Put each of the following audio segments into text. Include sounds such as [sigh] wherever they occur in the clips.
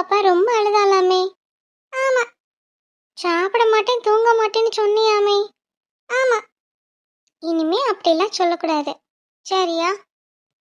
பாப்பா ரொம்ப அழுதாலாமே ஆமா. சாப்பிட மாட்டேன் தூங்க மாட்டேன்னு சொன்னியாமே. ஆமா. இனிமே அப்படிலாம் சொல்லக்கூடாது. சரியா?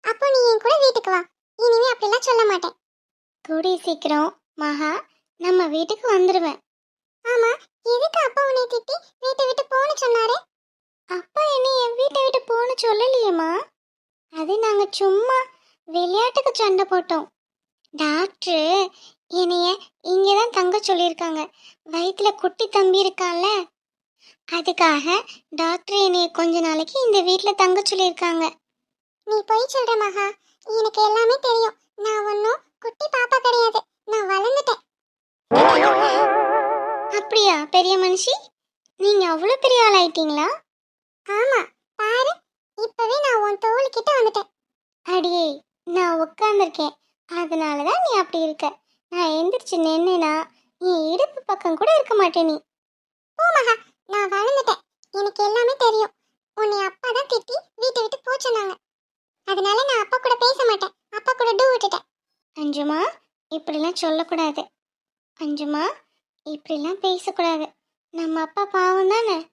அப்போ நீ என் கூட வீட்டுக்கு வா. இனிமே அப்படிலாம் சொல்ல மாட்டேன். கூடிய சீக்கிரம் மகா. நம்ம வீட்டுக்கு வந்துருவேன். ஆமா. எதுக்கு அப்பா உன்னை திட்டி வீட்டை விட்டு போன சொன்னாரு? அப்பா என்ன என் வீட்டை விட்டு போன சொல்லலையேம்மா. அது நாங்க சும்மா விளையாட்டுக்கு சண்டை போட்டோம். டாக்டர் என்னைய இங்கே தான் தங்க சொல்லியிருக்காங்க. வயிற்றுல குட்டி தம்பி இருக்கான்ல. அதுக்காக டாக்டர் என்னைய கொஞ்ச நாளைக்கு இந்த வீட்டில் தங்க சொல்லியிருக்காங்க. நீ போய் சொல்ற மகா. எனக்கு எல்லாமே தெரியும். நான் ஒன்றும் குட்டி பாப்பா கிடையாது. நான் வளர்ந்துட்டேன். அப்படியா பெரிய மனுஷி? நீங்க அவ்வளோ பெரிய ஆள் ஆயிட்டீங்களா ஆமா பாரு. இப்பவே நான் உன் தோல் கிட்ட வந்துட்டேன். அடியே நான் உட்காந்துருக்கேன் அதனால தான் நீ அப்படி இருக்க. நான் எந்திரிச்சு நின்னா என் இடுப்பு பக்கம் கூட இருக்க மாட்டேன் நீ. ஓ மகா நான் வளர்ந்துட்டேன். எனக்கு எல்லாமே தெரியும். உன்னை அப்பா தான் திட்டி வீட்டை விட்டு போக அதனால நான் அப்பா கூட பேச மாட்டேன். அப்பா கூட டூ விட்டுட்டேன். அஞ்சுமா இப்படிலாம் சொல்லக்கூடாது. அஞ்சுமா இப்படிலாம் பேசக்கூடாது. நம்ம அப்பா பாவம் தானே?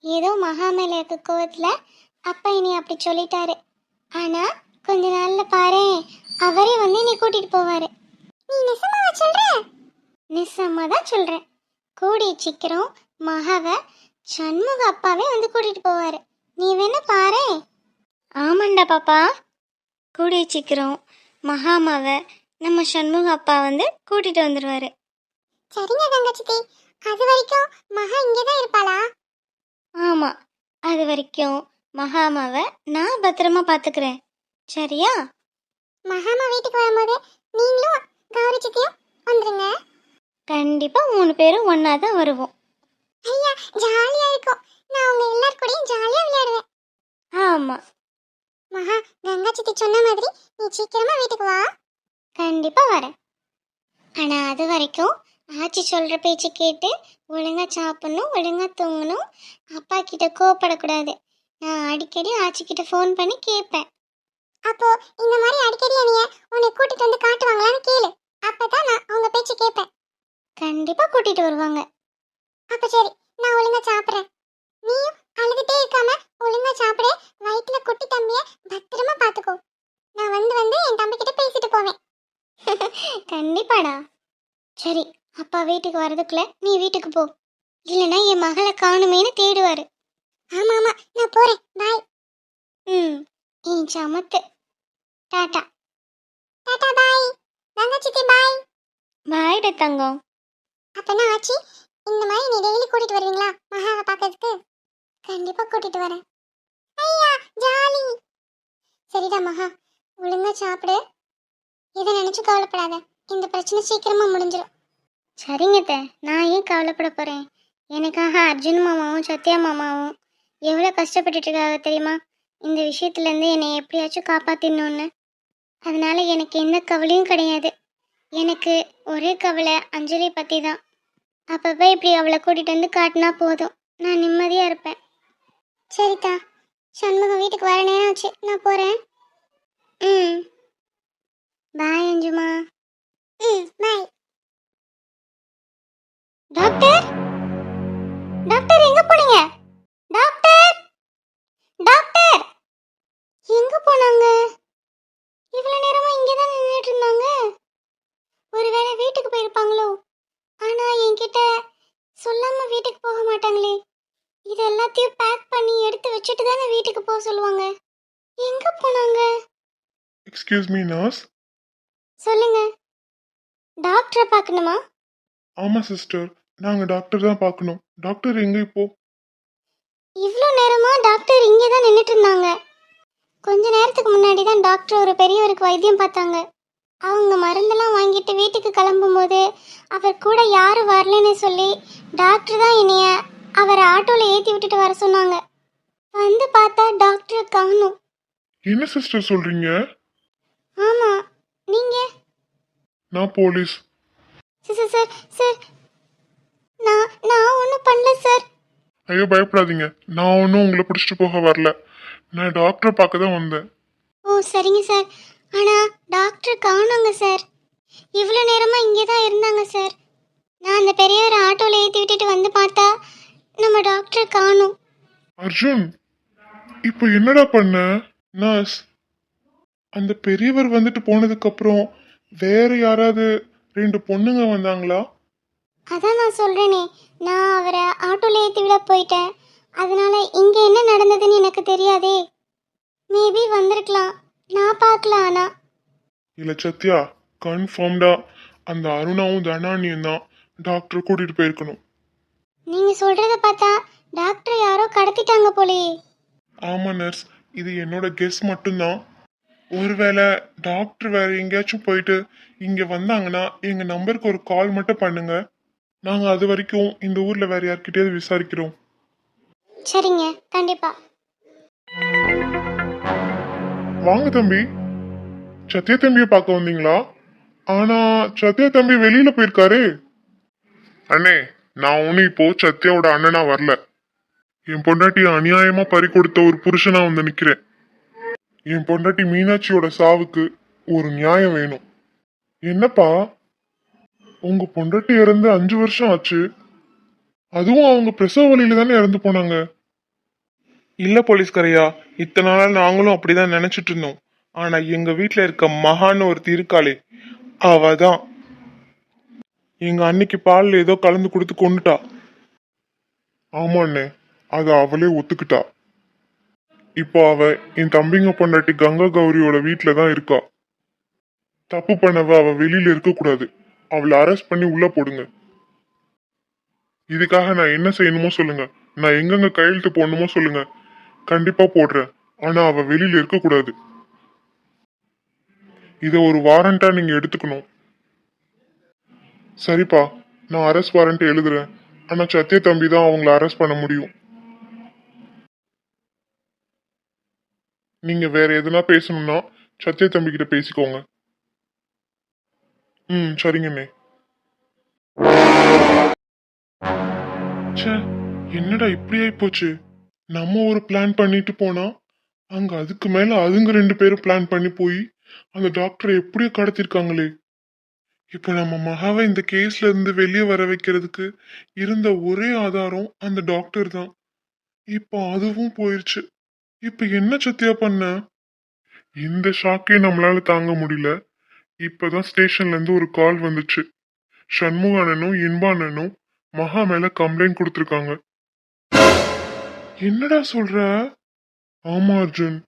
ஏதோ மகா மேலே இருக்க கோவத்தில் அப்பா என்னை அப்படி சொல்லிட்டாரு. ஆனால் கொஞ்ச நாளில் பாரு அவரே வந்து என்னை கூட்டிகிட்டு போவார். நீ நிசமாவா சொல்ற? நிசமா தான் சொல்றேன். கூடிய சீக்கிரம் மகாவை சண்முக அப்பாவே வந்து கூட்டிட்டு போவாரு. நீ வேணா பாரு. ஆமாண்டா பாப்பா. கூடிய சீக்கிரம் மகாமாவை நம்ம சண்முக அப்பா வந்து கூட்டிட்டு வந்துருவாரு. சரிங்க தங்கச்சித்தி அது வரைக்கும் மகா இங்கே தான் இருப்பாளா? ஆமா. அது வரைக்கும் மகாமாவை நான் பத்திரமா பாத்துக்கிறேன். சரியா? மகாமா வீட்டுக்கு வரும்போது நீங்களும் கௌரி சித்தியும் வந்துருங்க. கண்டிப்பா மூணு பேரும் ஒண்ணா தான் வருவோம். ஐயா ஜாலியா இருக்கும். நான் உங்க எல்லார் கூடயும் ஜாலியா விளையாடுவேன். ஆமா. மகா கங்கா சித்தி சொன்ன மாதிரி நீ சீக்கிரமா வீட்டுக்கு வா. கண்டிப்பா வரேன். ஆனா அது வரைக்கும் ஆச்சி சொல்ற பேச்சு கேட்டு ஒழுங்கா சாப்பிடணும் ஒழுங்கா தூங்கணும். அப்பா கிட்ட கோவப்படக்கூடாது. நான் அடிக்கடி ஆச்சி கிட்ட ஃபோன் பண்ணி கேட்பேன். அப்போ இந்த மாதிரி அடிக்கடி என்னைய உன்னை கூட்டிட்டு வந்து காட்டுவாங்களான்னு கேளு. அப்பதான் நான் அவங்க பேச்சு கேட்பேன் கண்டிப்பா கூட்டிட்டு வருவாங்க. அப்ப சரி நான் ஒழுங்கா சாப்பிடுறேன். நீயும் அழுதுட்டே இருக்காம ஒழுங்கா சாப்பிடு. வயிற்றுல குட்டி தம்பிய பத்திரமா பாத்துக்கோ. நான் வந்து வந்து என் தம்பி கிட்ட பேசிட்டு போவேன். [laughs] கண்டிப்பாடா. சரி அப்பா வீட்டுக்கு வர்றதுக்குள்ள நீ வீட்டுக்கு போ. இல்லைன்னா என் மகளை காணுமேனு தேடுவாரு. ஆமா ஆமா நான் போறேன். பாய். ம். என் சமத்து? டாடா டாடா பாய். தங்கச்சித்தி பாய். பாய்டா தங்கம். அப்பனா ஆச்சி? இந்த மாதிரி நீ டெய்லி கூட்டிட்டு வருவீங்களா? மகாவை பார்க்கறதுக்கு? கண்டிப்பா கூட்டிட்டு வரேன். ஐயா ஜாலி. சரிடா மகா. ஒழுங்கா சாப்பிடு. இதை நினைச்சு கவலைப்படாத. இந்த பிரச்சனை சீக்கிரமா முடிஞ்சிடும் சரிங்க நான் ஏன் கவலைப்பட போறேன்? எனக்காக அர்ஜுன் மாமாவும் சத்யா மாமாவும் எவ்வளோ கஷ்டப்பட்டுட்டு இருக்காங்க தெரியுமா? இந்த விஷயத்துலேருந்து என்னை எப்படியாச்சும் காப்பாற்றிடணுன்னு அதனால் எனக்கு எந்த கவலையும் கிடையாது. எனக்கு ஒரே கவலை அஞ்சலி பற்றி தான் அப்பப்போ இப்படி அவளை கூட்டிகிட்டு வந்து காட்டினா போதும். நான் நிம்மதியாக இருப்பேன். சரிதா. சண்முகம் வீட்டுக்கு வர நேரம் ஆச்சு. நான் போகிறேன் ம். பாய் அஞ்சுமா. ம் பாய். டாக்டர்? டாக்டர் எங்கே போனீங்க டாக்டர் டாக்டர் எங்க போனாங்க. இவ்வளவு நேரமா இங்கே தான் நின்றுட்டு இருந்தாங்க ஒருவேளை வீட்டுக்கு போயிருப்பாங்களோ? ஆனா என்கிட்ட சொல்லாம வீட்டுக்கு போக மாட்டாங்களே. இது எல்லாத்தையும் பேக் பண்ணி எடுத்து வச்சுட்டு தானே வீட்டுக்கு போக சொல்லுவாங்க. எங்க போனாங்க? எக்ஸ்கியூஸ் மீ நர்ஸ் சொல்லுங்க. டாக்டரை பார்க்கணுமா? ஆமாம் சிஸ்டர் நாங்கள் டாக்டர் தான் பார்க்கணும். டாக்டர் எங்கே இப்போ? இவ்வளோ நேரமா டாக்டர் இங்கே தான் நின்றுட்டு இருந்தாங்க கொஞ்ச நேரத்துக்கு முன்னாடி தான் டாக்டர் ஒரு பெரியவருக்கு வைத்தியம் பார்த்தாங்க. அவங்க மருந்தெல்லாம் வாங்கிட்டு வீட்டுக்கு கிளம்பும்போது அவர் கூட யாரும் வரலன்னு சொல்லி டாக்டர் தான் என்னைய அவரை ஆட்டோவில் ஏற்றி விட்டுட்டு வர சொன்னாங்க. வந்து பார்த்தா டாக்டர் காணும். என்ன சிஸ்டர் சொல்கிறீங்க ஆமாம் நீங்கள் நான் போலீஸ். சார் சார் சார் நான் நான் ஒன்றும் பண்ணல சார் ஐயோ பயப்படாதீங்க. நான் ஒன்றும் உங்களை பிடிச்சிட்டு போக வரல. நான் டாக்டரை பார்க்க தான் வந்தேன். ஓ சரிங்க சார். ஆனால் டாக்டர் காணுங்க சார். இவ்வளோ நேரமாக இங்கே தான் இருந்தாங்க சார். நான் அந்த பெரியவர் ஆட்டோவில் ஏற்றி விட்டுட்டு வந்து பார்த்தா நம்ம டாக்டர் காணும். அர்ஜுன் இப்போ என்னடா பண்ண? நர்ஸ் அந்த பெரியவர் வந்துட்டு போனதுக்கு அப்புறம் வேற யாராவது ரெண்டு பொண்ணுங்க வந்தாங்களா? அதான் நான் சொல்கிறேனே நான் அவரை ஆட்டோவில் ஏற்றி விட போயிட்டேன். அதனால இங்கே என்ன நடந்ததுன்னு எனக்கு தெரியாதே. மேபி வந்திருக்கலாம். நான் பார்க்கல ஆனால் இல்ல சத்யா கன்ஃபார்ம்டா அந்த அருணாவும் தனானியும் தான் டாக்டர் கூட்டிட்டு போயிருக்கணும். நீங்கள் சொல்கிறத பார்த்தா டாக்டர் யாரோ கடத்திட்டாங்க போலயே. ஆமா நர்ஸ் இது என்னோட கெஸ் மட்டும்தான். ஒருவேளை டாக்டர் வேற எங்கேயாச்சும் போயிட்டு இங்க வந்தாங்கன்னா எங்க நம்பருக்கு ஒரு கால் மட்டும் பண்ணுங்க. நாங்க அது வரைக்கும் இந்த ஊர்ல வேற யார்கிட்டயாவது விசாரிக்கிறோம். சரிங்க கண்டிப்பா. வாங்க தம்பி. சத்யா தம்பியை பார்க்க வந்தீங்களா? ஆனா சத்யா தம்பி வெளியில போயிருக்காரு. அண்ணே நான் ஒன்னும் இப்போ சத்யாவோட அண்ணனா வரல. என் பொண்டாட்டி அநியாயமா பறி கொடுத்த ஒரு புருஷனா வந்து நிக்கிறேன். என் பொண்டாட்டி மீனாட்சியோட சாவுக்கு ஒரு நியாயம் வேணும். என்னப்பா? உங்க பொண்டாட்டி இறந்து அஞ்சு வருஷம் ஆச்சு. அதுவும் அவங்க பிரசவ வழியில தானே இறந்து போனாங்க? இல்ல போலீஸ்காரையா இத்தனை நாள் நாங்களும் அப்படிதான் நினைச்சிட்டு இருந்தோம். ஆனா எங்க வீட்டுல இருக்க மகான்னு ஒருத்தி இருக்காளே அவ தான் எங்க அன்னைக்கு பால்ல ஏதோ கலந்து கொடுத்து கொண்டுட்டா ஆமாண்ணே அது அத அவளே ஒத்துக்கிட்டா. இப்போ அவ என் தம்பிங்க பொண்டாட்டி கங்கா கௌரியோட வீட்ல தான் இருக்கா. தப்பு பண்ணவ அவ வெளியில இருக்க கூடாது அவளை அரெஸ்ட் பண்ணி உள்ள போடுங்க. இதுக்காக நான் என்ன செய்யணுமோ சொல்லுங்க. நான் எங்கெங்க கையெழுத்து போடணுமோ சொல்லுங்க. கண்டிப்பா போடுறேன். ஆனா அவ வெளியில இருக்கக்கூடாது இதை இத ஒரு வாரண்டா நீங்க எடுத்துக்கணும். சரிப்பா நான் அரெஸ்ட் வாரண்ட் எழுதுறேன். ஆனா சத்திய தம்பி தான் அவங்கள அரெஸ்ட் பண்ண முடியும். நீங்க வேற எதுனா பேசணும்னா சத்திய தம்பி கிட்ட பேசிக்கோங்க. ம் சரிங்கண்ணே. ச்சே என்னடா இப்படி ஆயி போச்சு நம்ம ஒரு பிளான் பண்ணிட்டு போனா அங்க அதுக்கு மேல அதுங்க ரெண்டு பேரும் பிளான் பண்ணி போய் அந்த டாக்டரை எப்படியோ கடத்திருக்காங்களே. இப்போ நம்ம மகாவை இந்த கேஸ்ல இருந்து வெளியே வர வைக்கிறதுக்கு இருந்த ஒரே ஆதாரம் அந்த டாக்டர் தான். இப்போ அதுவும் போயிருச்சு. இப்போ என்ன சத்தியா பண்ண? இந்த ஷாக்கே நம்மளால தாங்க முடியல. இப்பதான் ஸ்டேஷன்ல இருந்து ஒரு கால் வந்துச்சு. சண்முகானனும் இன்பானனும் மகா மேல கம்ப்ளைண்ட் கொடுத்துருக்காங்க. என்னடா சொல்ற? ஆமா அர்ஜுன்.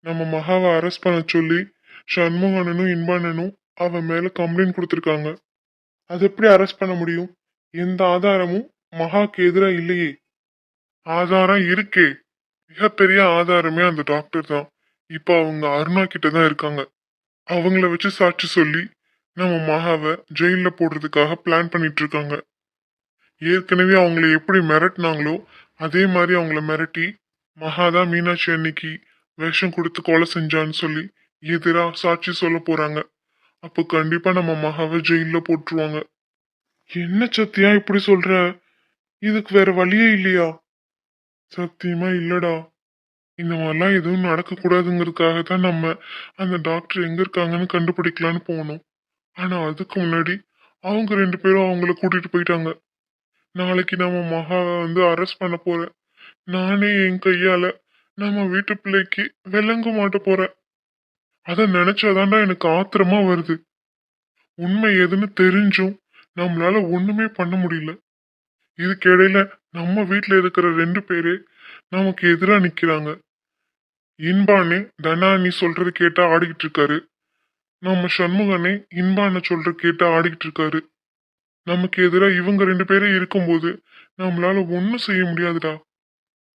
நம்ம மகாவை அரெஸ்ட் பண்ண சொல்லி சண்முகனனும் இன்பானனும் அவன் மேல கம்ப்ளைண்ட் கொடுத்துருக்காங்க. அது எப்படி அரெஸ்ட் பண்ண முடியும்? எந்த ஆதாரமும் மகாக்கு எதிராக இல்லையே. ஆதாரம் இருக்கே. மிகப்பெரிய ஆதாரமே அந்த டாக்டர் தான். இப்போ அவங்க அருணா கிட்ட தான் இருக்காங்க. அவங்கள வச்சு சாட்சி சொல்லி நம்ம மகாவை ஜெயில போடுறதுக்காக பிளான் பண்ணிட்டு இருக்காங்க. ஏற்கனவே அவங்கள எப்படி மிரட்டினாங்களோ அதே மாதிரி அவங்கள மிரட்டி மகாதா மீனாட்சி அன்னைக்கு விஷம் கொடுத்து கொலை செஞ்சான்னு சொல்லி எதிராக சாட்சி சொல்ல போறாங்க. அப்போ கண்டிப்பா நம்ம மகாவை ஜெயில போட்டுருவாங்க. என்ன சத்தியா இப்படி சொல்ற? இதுக்கு வேற வழியே இல்லையா? சத்தியமா இல்லடா. இந்த மாதிரிலாம் எதுவும் நடக்கக்கூடாதுங்கிறதுக்காக தான் நம்ம அந்த டாக்டர் எங்க இருக்காங்கன்னு கண்டுபிடிக்கலான்னு போனோம். ஆனா அதுக்கு முன்னாடி அவங்க ரெண்டு பேரும் அவங்கள கூட்டிட்டு போயிட்டாங்க. நாளைக்கு நம்ம மகாவை வந்து அரெஸ்ட் பண்ண போறேன் நானே என் கையால நம்ம வீட்டு பிள்ளைக்கு விலங்கு மாட்ட போறேன் அத நினைச்சாதான்டா எனக்கு ஆத்திரமா வருது. உண்மை எதுன்னு தெரிஞ்சும் நம்மளால ஒண்ணுமே பண்ண முடியல. இதுக்கிடையில நம்ம வீட்டுல இருக்கிற ரெண்டு பேரே நமக்கு எதிரா நிக்கிறாங்க. இன்பானே தனானி சொல்றது கேட்டா ஆடிக்கிட்டு இருக்காரு. நம்ம சண்முகனே இன்பான சொல்ற கேட்டா ஆடிக்கிட்டு இருக்காரு. நமக்கு எதிராக இவங்க ரெண்டு பேரும் இருக்கும்போது நம்மளால ஒன்றும் செய்ய முடியாதுடா.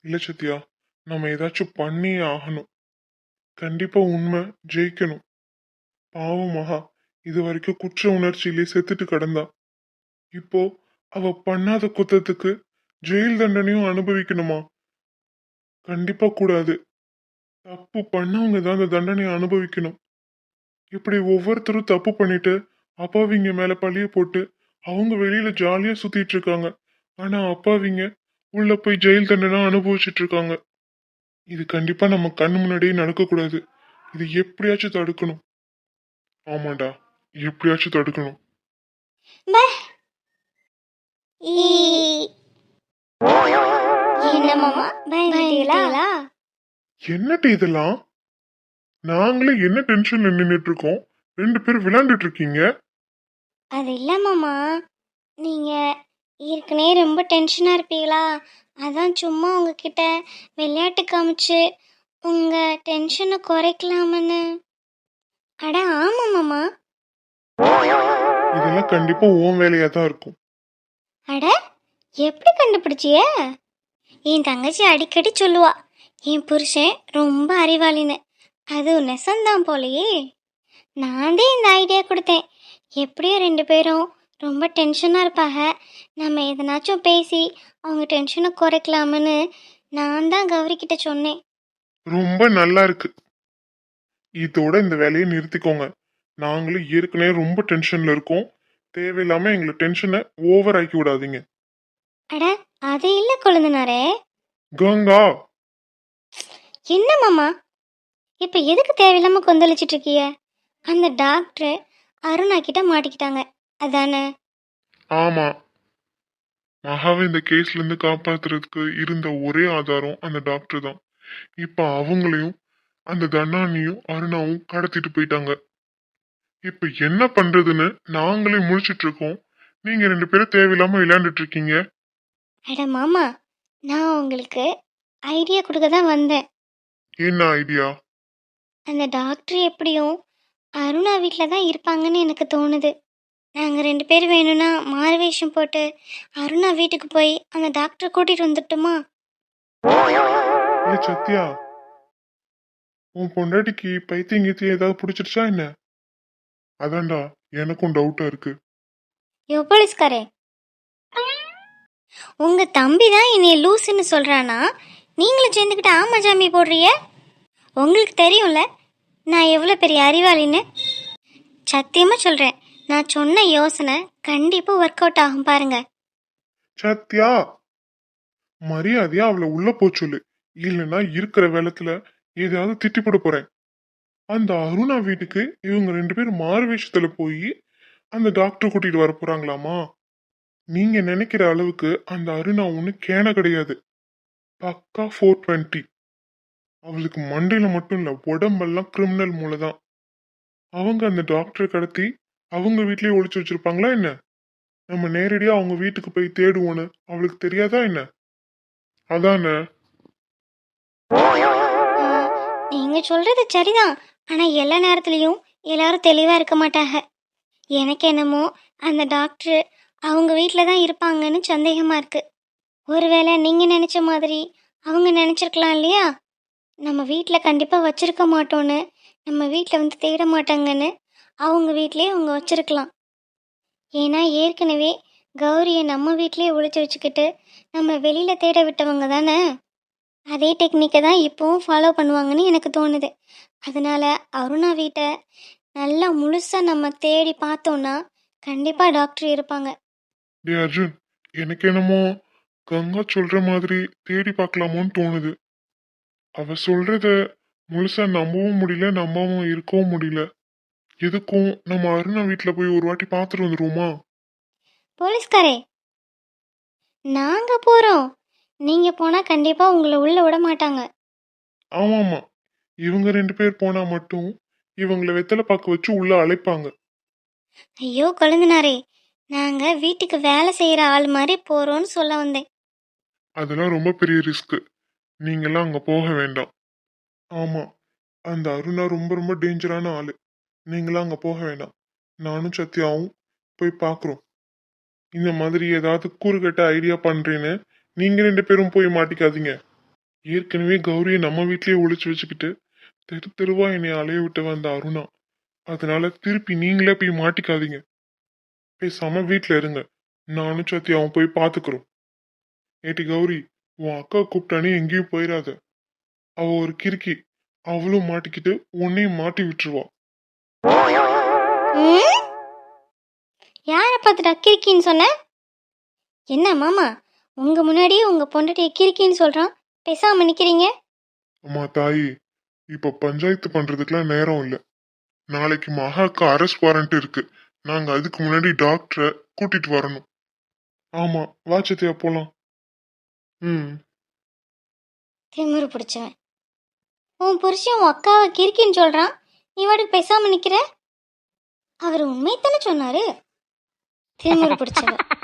இல்ல சத்யா நம்ம ஏதாச்சும் பண்ணியே ஆகணும். கண்டிப்பா உண்மை ஜெயிக்கணும். பாவம் மகா இது வரைக்கும் குற்ற உணர்ச்சியிலே செத்துட்டு கிடந்தா. இப்போ அவ பண்ணாத குத்தத்துக்கு ஜெயில் தண்டனையும் அனுபவிக்கணுமா? கண்டிப்பா கூடாது. தப்பு பண்ணவங்க தான் அந்த தண்டனையை அனுபவிக்கணும். இப்படி ஒவ்வொருத்தரும் தப்பு பண்ணிட்டு அப்பாவிங்க மேல பழிய போட்டு அவங்க வெளியில ஜாலியா சுத்திட்டு இருக்காங்க ஆனா அப்பாவிங்க உள்ள போய் ஜெயில் தண்டனை அனுபவிச்சுட்டு இருக்காங்க இது கண்டிப்பா நம்ம கண்ணு முன்னாடியே நடக்கக்கூடாது. இது எப்படியாச்சும் தடுக்கணும். ஆமாடா எப்படியாச்சும் தடுக்கணும். என்னட்டு இதெல்லாம்? நாங்களே என்ன டென்ஷன்ல நின்றுட்டு இருக்கோம்? ரெண்டு பேரும் விளையாண்டுட்டு இருக்கீங்க? அது இல்லை மாமா. நீங்கள் ஏற்கனவே ரொம்ப டென்ஷனாக இருப்பீங்களா? அதான் சும்மா உங்ககிட்ட விளையாட்டு காமிச்சு உங்கள் டென்ஷனை குறைக்கலாமன்னு. அட ஆமாம் மாமா. இதெல்லாம் கண்டிப்பா உன் வேலையா தான் இருக்கும். அட எப்படி கண்டுபிடிச்சிய? என் தங்கச்சி அடிக்கடி சொல்லுவா என் புருஷன் ரொம்ப அறிவாளின்னு. அது நெசந்தான் போலயே. நான் தான் இந்த ஐடியா கொடுத்தேன். எப்படியும் ரெண்டு பேரும் ரொம்ப டென்ஷனாக இருப்பாங்க. நம்ம எதனாச்சும் பேசி அவங்க டென்ஷனை குறைக்கலாம்னு நான் தான் கௌரி கிட்ட சொன்னேன். ரொம்ப நல்லா இருக்கு. இதோட இந்த வேலையை நிறுத்திக்கோங்க. நாங்களும் ஏற்கனவே ரொம்ப டென்ஷன்ல இருக்கோம். தேவையில்லாம எங்களை டென்ஷனை ஓவர் ஆக்கி விடாதீங்க. அட அது இல்லை கொழுந்தனாரே. கங்கா! என்ன மாமா? இப்போ எதுக்கு தேவையில்லாம கொந்தளிச்சிட்டு இருக்கீங்க அந்த டாக்டர் அருணா கிட்ட மாட்டிக்கிட்டாங்க. அதானே? ஆமா. மகாவை இந்த கேஸ்ல இருந்து காப்பாத்துறதுக்கு இருந்த ஒரே ஆதாரம் அந்த டாக்டர் தான். இப்ப அவங்களையும் அந்த தண்டானியும் அருணாவும் கடத்திட்டு போயிட்டாங்க. இப்ப என்ன பண்றதுன்னு நாங்களே முழிச்சிட்டு இருக்கோம் நீங்க ரெண்டு பேரும் தேவையில்லாம விளையாண்டுட்டு இருக்கீங்க அட மாமா நான் உங்களுக்கு ஐடியா கொடுக்க தான் வந்தேன். என்ன ஐடியா அந்த டாக்டர் எப்படியும் அருணா வீட்டில் தான் இருப்பாங்கன்னு எனக்கு தோணுது. நாங்கள் ரெண்டு பேர் வேணும்னா மாறுவேஷம் போட்டு அருணா வீட்டுக்கு போய் அந்த டாக்டரை கூட்டிகிட்டு வந்துட்டோமா? ஏ சத்யா உன் பொண்டாட்டிக்கு பைத்தியம் கீத்தியம் ஏதாவது பிடிச்சிருச்சா என்ன? அதான்டா எனக்கும் டவுட்டா இருக்கு. யோ போலீஸ்காரே. உங்கள் தம்பி தான் என்னைய லூசுன்னு சொல்கிறானா நீங்களும் சேர்ந்துக்கிட்டு ஆமா ஜாமி போடுறிய உங்களுக்கு தெரியும்ல நான் எவ்வளோ பெரிய அறிவாளின்னு? சத்தியமாக சொல்கிறேன் நான் சொன்ன யோசனை கண்டிப்பாக ஒர்க் அவுட் ஆகும் பாருங்க. சத்யா மரியாதையா அவளை உள்ள போச்சொல்லு இல்லைன்னா இருக்கிற வேலத்துல ஏதாவது திட்டி போட போறேன். அந்த அருணா வீட்டுக்கு இவங்க ரெண்டு பேரும் மாறு வேஷத்துல போய் அந்த டாக்டர் கூட்டிட்டு வர போறாங்களாமா? நீங்க நினைக்கிற அளவுக்கு அந்த அருணா ஒண்ணு கேன கிடையாது. பக்கா ஃபோர் டுவெண்ட்டி அவளுக்கு மண்டையில மட்டும் இல்ல உடம்பெல்லாம் கிரிமினல் மூளை தான் அவங்க அந்த டாக்டரை கடத்தி அவங்க வீட்லயே ஒழிச்சு வச்சிருப்பாங்களா என்ன? நம்ம நேரடியா அவங்க வீட்டுக்கு போய் தேடுவோன்னு அவளுக்கு தெரியாதா என்ன? அதானே? நீங்கள் சொல்கிறது சரிதான். ஆனால் எல்லா நேரத்துலையும் எல்லாரும் தெளிவாக இருக்க மாட்டாங்க. எனக்கு என்னமோ அந்த டாக்டர் அவங்க வீட்டில் தான் இருப்பாங்கன்னு சந்தேகமாக இருக்கு. ஒருவேளை நீங்கள் நினச்ச மாதிரி அவங்க நினச்சிருக்கலாம் இல்லையா? நம்ம வீட்டில் கண்டிப்பாக வச்சுருக்க மாட்டோன்னு நம்ம வீட்டில் வந்து தேட மாட்டாங்கன்னு அவங்க வீட்லேயே அவங்க வச்சுருக்கலாம். ஏன்னா ஏற்கனவே கௌரியை நம்ம வீட்லேயே ஒழிச்சு வச்சுக்கிட்டு நம்ம வெளியில் தேட விட்டவங்க தானே? அதே டெக்னிக்கை தான் இப்போவும் ஃபாலோ பண்ணுவாங்கன்னு எனக்கு தோணுது. அதனால் அருணா வீட்டை நல்லா முழுசாக நம்ம தேடி பார்த்தோன்னா கண்டிப்பாக டாக்டர் இருப்பாங்க. டே அர்ஜுன் எனக்கு என்னமோ கங்கா சொல்கிற மாதிரி தேடி பார்க்கலாமோன்னு தோணுது. அவ சொல்றத முழுசா நம்பவும் முடியல நம்பாம இருக்கவும் முடியல. எதுக்கும் நம்ம அருணா வீட்ல போய் ஒரு வாட்டி பார்த்துட்டு வந்துருவோமா? போலீஸ்காரே நாங்கள் போகிறோம் நீங்கள் போனால் கண்டிப்பாக உங்களை உள்ளே விட மாட்டாங்க. ஆமாமா இவங்க ரெண்டு பேர் போனா மட்டும் இவங்கள வெத்தலை பாக்க வச்சு உள்ள அழைப்பாங்க. ஐயோ கொழுந்தனாரே. நாங்கள் வீட்டுக்கு வேலை செய்கிற ஆள் மாதிரி போகிறோன்னு சொல்ல வந்தேன். அதெல்லாம் ரொம்ப பெரிய ரிஸ்க் நீங்கெல்லாம் அங்க போக வேண்டாம். ஆமா அந்த அருணா ரொம்ப ரொம்ப டேஞ்சரான ஆளு. நீங்களாம் அங்க போக வேண்டாம். நானும் சத்யாவும் போய் பார்க்குறோம் இந்த மாதிரி ஏதாவது கூறுகட்ட ஐடியா பண்றேன்னு நீங்க ரெண்டு பேரும் போய் மாட்டிக்காதீங்க. ஏற்கனவே கௌரியை நம்ம வீட்லயே ஒழிச்சு வச்சுக்கிட்டு தெரு தெருவா என்னை அலைய விட்டு வந்த அருணா. அதனால திருப்பி நீங்களே போய் மாட்டிக்காதீங்க. பேசாமல் வீட்டில் இருங்க. நானும் சத்யாவும் போய் பார்த்துக்கிறோம் ஏட்டி கௌரி உன் அக்கா கூப்பிட்டானே எங்கேயும் போயிடாத அவ ஒரு கிறுக்கி. அவளும் மாட்டிக்கிட்டு உன்னையும் மாட்டி விட்டுருவா? யாரை பார்த்துட்டா கிறுக்கின்னு சொன்ன? என்ன மாமா உங்க முன்னாடியே உங்க பொண்டாட்டியை கிறுக்கின்னு சொல்றான்? பேசாம நிக்கிறீங்க? அம்மா தாயி இப்ப பஞ்சாயத்து பண்றதுக்கெல்லாம் நேரம் இல்ல. நாளைக்கு மகாக்கு அரெஸ்ட் வாரண்ட் இருக்கு. நாங்க அதுக்கு முன்னாடி டாக்டரை கூட்டிட்டு வரணும். ஆமா வா சத்யா போலாம். ம். திமிரு பிடிச்சவன். உன் புருஷன் உன் அக்காவை கிறுக்கின்னு சொல்றான். நீ வாட்டுக்கு பேசாம நிக்கிற? அவர் உண்மையத்தானே சொன்னாரு? திமிரு பிடிச்சவன்.